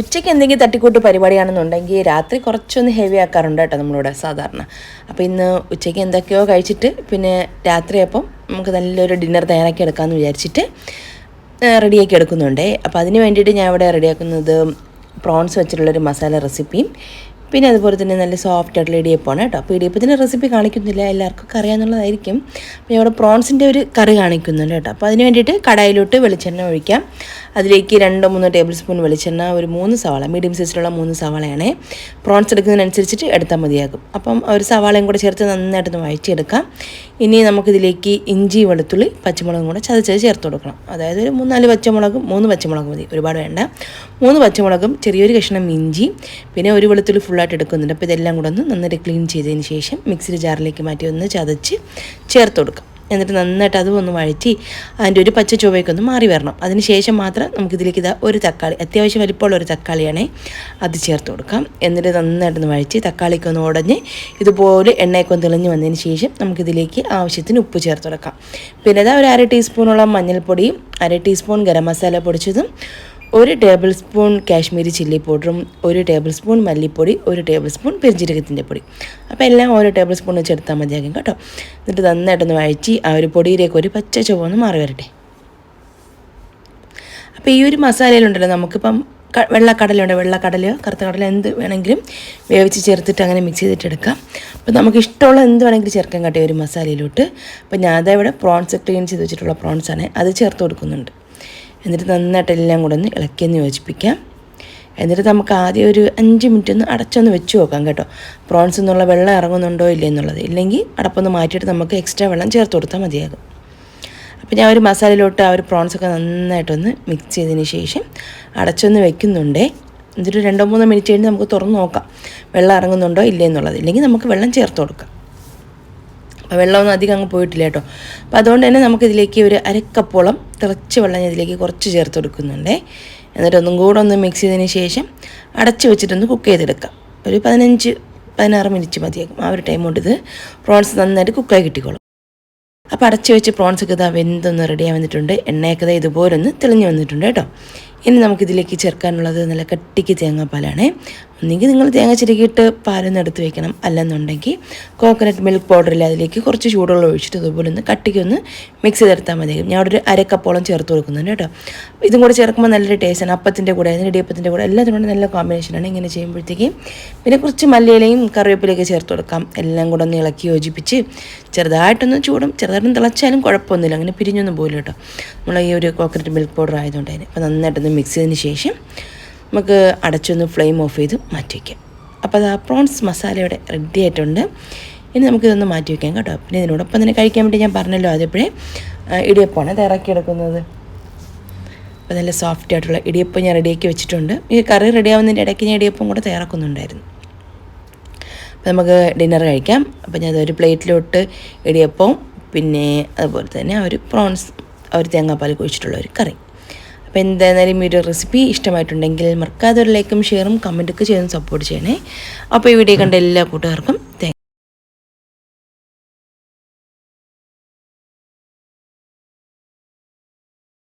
ഉച്ചയ്ക്ക് എന്തെങ്കിലും തട്ടിക്കൂട്ട് പരിപാടിയാണെന്നുണ്ടെങ്കിൽ രാത്രി കുറച്ചൊന്ന് ഹെവി ആക്കാറുണ്ട് കേട്ടോ നമ്മളിവിടെ സാധാരണ. അപ്പോൾ ഇന്ന് ഉച്ചയ്ക്ക് എന്തൊക്കെയോ കഴിച്ചിട്ട് പിന്നെ രാത്രിയപ്പം നമുക്ക് നല്ലൊരു ഡിന്നർ തയ്യാറാക്കി എടുക്കാമെന്ന് വിചാരിച്ചിട്ട് റെഡിയാക്കി എടുക്കുന്നുണ്ടേ. അപ്പോൾ അതിന് വേണ്ടിയിട്ട് ഞാൻ ഇവിടെ റെഡിയാക്കുന്നത് പ്രോൺസ് വെച്ചിട്ടുള്ളൊരു മസാല റെസിപ്പിയും പിന്നെ അതുപോലെ തന്നെ നല്ല സോഫ്റ്റ് ആയിട്ടുള്ള ഇടിയപ്പമാണ് കേട്ടോ. അപ്പോൾ ഇടിയപ്പത്തിന്റെ റെസിപ്പി കാണിക്കുന്നില്ല. എല്ലാവർക്കും അറിയാമെന്നുള്ളതായിരിക്കും പിന്നെ ഇവിടെ പ്രോൺസിന്റെ ഒരു കറി കാണിക്കുന്നുണ്ട് കേട്ടോ. അപ്പോൾ അതിന് വേണ്ടിയിട്ട് കടായിലോട്ട് വെളിച്ചെണ്ണ ഒഴിക്കാം. അതിലേക്ക് രണ്ടോ മൂന്നോ ടേബിൾ സ്പൂൺ വെളിച്ചെണ്ണ ഒരു മൂന്ന് സവാള മീഡിയം സൈസിലുള്ള മൂന്ന് സവാളയാണേ. പ്രോൺസ് എടുക്കുന്നതിനനുസരിച്ചിട്ട് എടുത്താൽ മതിയാകും. അപ്പം ഒരു സവാളയും കൂടെ ചേർത്ത് നന്നായിട്ടൊന്ന് വഴറ്റിയെടുക്കാം. ഇനി നമുക്കിതിലേക്ക് ഇഞ്ചി വെളുത്തുള്ളി പച്ചമുളകും കൂടെ ചതച്ചത് ചേർത്ത് കൊടുക്കണം. അതായത് ഒരു മൂന്നാൽ പച്ചമുളകും മൂന്ന് പച്ചമുളകും മതി. ഒരുപാട് വേണ്ട. മൂന്ന് പച്ചമുളകും ചെറിയൊരു കഷ്ണം ഇഞ്ചി പിന്നെ ഒരു വെളുത്തുള്ളി ഫുള്ളായിട്ട് എടുക്കുന്നുണ്ട്. അപ്പോൾ ഇതെല്ലാം കൂടെ ഒന്ന് നന്നായിട്ട് ക്ലീൻ ചെയ്തതിന് ശേഷം മിക്സിയുടെ ജാറിലേക്ക് മാറ്റി ഒന്ന് ചതച്ച് ചേർത്ത് കൊടുക്കാം. എന്നിട്ട് നന്നായിട്ട് അതും ഒന്ന് വഴറ്റി അതിന്റെ ഒരു പച്ച ചുവയൊക്കെ ഒന്ന് മാറി വരണം. അതിന് ശേഷം മാത്രം നമുക്കിതിലേക്ക് ഇതാ ഒരു തക്കാളി അത്യാവശ്യം വലിപ്പമുള്ള ഒരു തക്കാളിയാണ് അത് ചേർത്ത് കൊടുക്കാം. എന്നിട്ട് നന്നായിട്ടൊന്ന് വഴറ്റി തക്കാളിക്ക് ഒന്ന് ഉടഞ്ഞ് ഇതുപോലെ എണ്ണയൊക്കെ ഒന്ന് തെളിഞ്ഞ് വന്നതിന് ശേഷം നമുക്കിതിലേക്ക് ആവശ്യത്തിന് ഉപ്പ് ചേർത്ത് കൊടുക്കാം. പിന്നെ ഇതാ ഒരു അര ടീസ്പൂണോളം മഞ്ഞൾപ്പൊടിയും അര ടീസ്പൂൺ ഗരം മസാല പൊടിച്ചതും ഒരു ടേബിൾ സ്പൂൺ കാശ്മീരി ചില്ലി പൗഡറും ഒരു ടേബിൾ സ്പൂൺ മല്ലിപ്പൊടി ഒരു ടേബിൾ സ്പൂൺ പെരിഞ്ചീരകത്തിന്റെ പൊടി. അപ്പോൾ എല്ലാം ഓരോ ടേബിൾ സ്പൂൺ വെച്ച് എടുത്താൽ മതിയാകും കേട്ടോ. എന്നിട്ട് നന്നായിട്ടൊന്ന് വഴറ്റി ആ ഒരു പൊടിയിലേക്ക് ഒരു പച്ച ചുവന്ന് മാറി വരട്ടെ. അപ്പോൾ ഈ ഒരു മസാലയിലുണ്ടല്ലോ നമുക്കിപ്പം വെള്ളക്കടലുണ്ട് വെള്ളക്കടലയോ കറുത്ത കടല എന്ത് വേണമെങ്കിലും വേവിച്ച് ചേർത്തിട്ട് അങ്ങനെ മിക്സ് ചെയ്തിട്ട് എടുക്കാം. അപ്പോൾ നമുക്ക് ഇഷ്ടമുള്ള എന്ത് വേണമെങ്കിലും ചേർക്കാൻ കാട്ടിയ ഒരു മസാലയിലോട്ട്. അപ്പോൾ ഞാൻ അതേ ഇവിടെ പ്രോൺസ് ക്ലീൻ ചെയ്ത് വെച്ചിട്ടുള്ള പ്രോൺസാണ് അത് ചേർത്ത് കൊടുക്കുന്നുണ്ട്. എന്നിട്ട് നന്നായിട്ട് എല്ലാം കൂടെ ഒന്ന് ഇളക്കിയെന്ന് യോജിപ്പിക്കാം. എന്നിട്ട് നമുക്ക് ആദ്യം ഒരു അഞ്ച് മിനിറ്റ് ഒന്ന് അടച്ചൊന്ന് വെച്ച് നോക്കാം കേട്ടോ. പ്രോൺസ് എന്നുള്ള വെള്ളം ഇറങ്ങുന്നുണ്ടോ ഇല്ലേ എന്നുള്ളത്. ഇല്ലെങ്കിൽ അടപ്പൊന്ന് മാറ്റിയിട്ട് നമുക്ക് എക്സ്ട്രാ വെള്ളം ചേർത്ത് കൊടുത്താൽ മതിയാകും. അപ്പോൾ ഞാൻ ഒരു മസാലയിലോട്ട് ആ ഒരു പ്രോൺസൊക്കെ നന്നായിട്ടൊന്ന് മിക്സ് ചെയ്തതിന് ശേഷം അടച്ചൊന്ന് വെക്കുന്നുണ്ടേ. എന്നിട്ട് രണ്ടോ മൂന്നോ മിനിറ്റ് കഴിഞ്ഞ് നമുക്ക് തുറന്ന് നോക്കാം. വെള്ളം ഇറങ്ങുന്നുണ്ടോ ഇല്ലേ എന്നുള്ളത്. ഇല്ലെങ്കിൽ നമുക്ക് വെള്ളം ചേർത്ത് കൊടുക്കാം. വെള്ളമൊന്നും അധികം അങ്ങ് പോയിട്ടില്ല കേട്ടോ. അപ്പോൾ അതുകൊണ്ട് തന്നെ നമുക്കിതിലേക്ക് ഒരു അരക്കപ്പോളം തിളച്ച വെള്ളം ഞാൻ ഇതിലേക്ക് കുറച്ച് ചേർത്ത് കൊടുക്കുന്നുണ്ടേ. എന്നിട്ട് ഒന്നും കൂടെ ഒന്ന് മിക്സ് ചെയ്തതിന് ശേഷം അടച്ച് വെച്ചിട്ടൊന്ന് കുക്ക് ചെയ്തെടുക്കാം. ഒരു പതിനഞ്ച് പതിനാറ് മിനിറ്റ് മതിയാകും. ആ ഒരു ടൈം കൊണ്ട് ഇത് പ്രോൺസ് നന്നായിട്ട് കുക്കായി കിട്ടിക്കോളും. അപ്പോൾ അടച്ച് വെച്ച് പ്രോൺസൊക്കെ ഇതാ വെന്തൊന്ന് റെഡിയായി വന്നിട്ടുണ്ട്. എണ്ണയൊക്കെ ഇതുപോലൊന്ന് തെളിഞ്ഞ് വന്നിട്ടുണ്ട് കേട്ടോ. ഇനി നമുക്കിതിലേക്ക് ചേർക്കാനുള്ളത് നല്ല കട്ടിക്ക് തേങ്ങാപ്പാലാണ്. ഒന്നെങ്കിൽ നിങ്ങൾ തേങ്ങ ചിരകിയിട്ട് പാലൊന്ന് എടുത്ത് വെക്കണം. അല്ലെന്നുണ്ടെങ്കിൽ കോക്കനട്ട് മിൽക്ക് പൗഡറിൽ അതിലേക്ക് കുറച്ച് ചൂടുവെള്ളം ഒഴിച്ചിട്ട് അതുപോലെ ഒന്ന് കട്ടിക്കൊന്ന് മിക്സ് ചെയ്തെടുത്താൽ മതി. ഞാൻ അവിടെ ഒരു അരക്കപ്പോളം ചേർത്ത് കൊടുക്കുന്നുണ്ട് കേട്ടോ. ഇതും കൂടെ ചേർക്കുമ്പോൾ നല്ലൊരു ടേസ്റ്റാണ് അപ്പത്തിന്റെ കൂടെ അതിന് ഇടിയപ്പത്തിന്റെ കൂടെ എല്ലാം കൂടെ നല്ല കോമ്പിനേഷനാണ് ഇങ്ങനെ ചെയ്യുമ്പോഴത്തേക്കും. പിന്നെ കുറച്ച് മല്ലിയിലയും കറിവേപ്പിലയൊക്കെ ചേർത്ത് കൊടുക്കാം. എല്ലാം കൂടെ ഒന്ന് ഇളക്കി യോജിപ്പിച്ച് ചെറുതായിട്ടൊന്ന് ചൂടും ചെറുതായിട്ടൊന്ന് തിളച്ചാലും കുഴപ്പമൊന്നുമില്ല. അങ്ങനെ പിരിഞ്ഞൊന്നും പോലും കേട്ടോ. നമ്മൾ ഈ ഒരു കോക്കനട്ട് മിൽക്ക് പൗഡർ ആയതുകൊണ്ട് തന്നെ അപ്പോൾ നന്നായിട്ടൊന്ന് മിക്സ് ചെയ്തതിന് ശേഷം നമുക്ക് അടച്ചൊന്ന് ഫ്ലെയിം ഓഫ് ചെയ്ത് മാറ്റി വയ്ക്കാം അപ്പോൾ അത് ആ പ്രോൺസ് മസാല ഇവിടെ റെഡി ആയിട്ടുണ്ട്. ഇനി നമുക്കിതൊന്ന് മാറ്റി വയ്ക്കാം കേട്ടോ. പിന്നെ ഇതിനോടൊപ്പം തന്നെ കഴിക്കാൻ വേണ്ടി ഞാൻ പറഞ്ഞല്ലോ ആദ്യപ്പോഴേ ഇടിയപ്പമാണ് തയ്യാറാക്കി എടുക്കുന്നത്. അപ്പോൾ നല്ല സോഫ്റ്റ് ആയിട്ടുള്ള ഇടിയപ്പം ഞാൻ റെഡിയാക്കി വെച്ചിട്ടുണ്ട്. ഈ കറി റെഡിയാവുന്നതിന്റെ ഇടയ്ക്ക് ഞാൻ ഇടിയപ്പം കൂടെ തയ്യാറാക്കുന്നുണ്ടായിരുന്നു. അപ്പോൾ നമുക്ക് ഡിന്നർ കഴിക്കാം. അപ്പോൾ ഞാൻ അതൊരു പ്ലേറ്റിലോട്ട് ഇടിയപ്പവും പിന്നെ അതുപോലെ തന്നെ ഒരു പ്രോൺസ് ഒരു തേങ്ങാപ്പാൽ കുഴിച്ചിട്ടുള്ള ഒരു കറി. അപ്പോൾ എന്തായാലും ഈ ഒരു റെസിപ്പി ഇഷ്ടമായിട്ടുണ്ടെങ്കിൽ മറക്കാതെ ഒരു ലൈക്കും ഷെയറും കമന്റൊക്കെ ചെയ്തും സപ്പോർട്ട് ചെയ്യണേ. അപ്പോൾ ഈ വീഡിയോ കണ്ട എല്ലാ കൂട്ടുകാർക്കും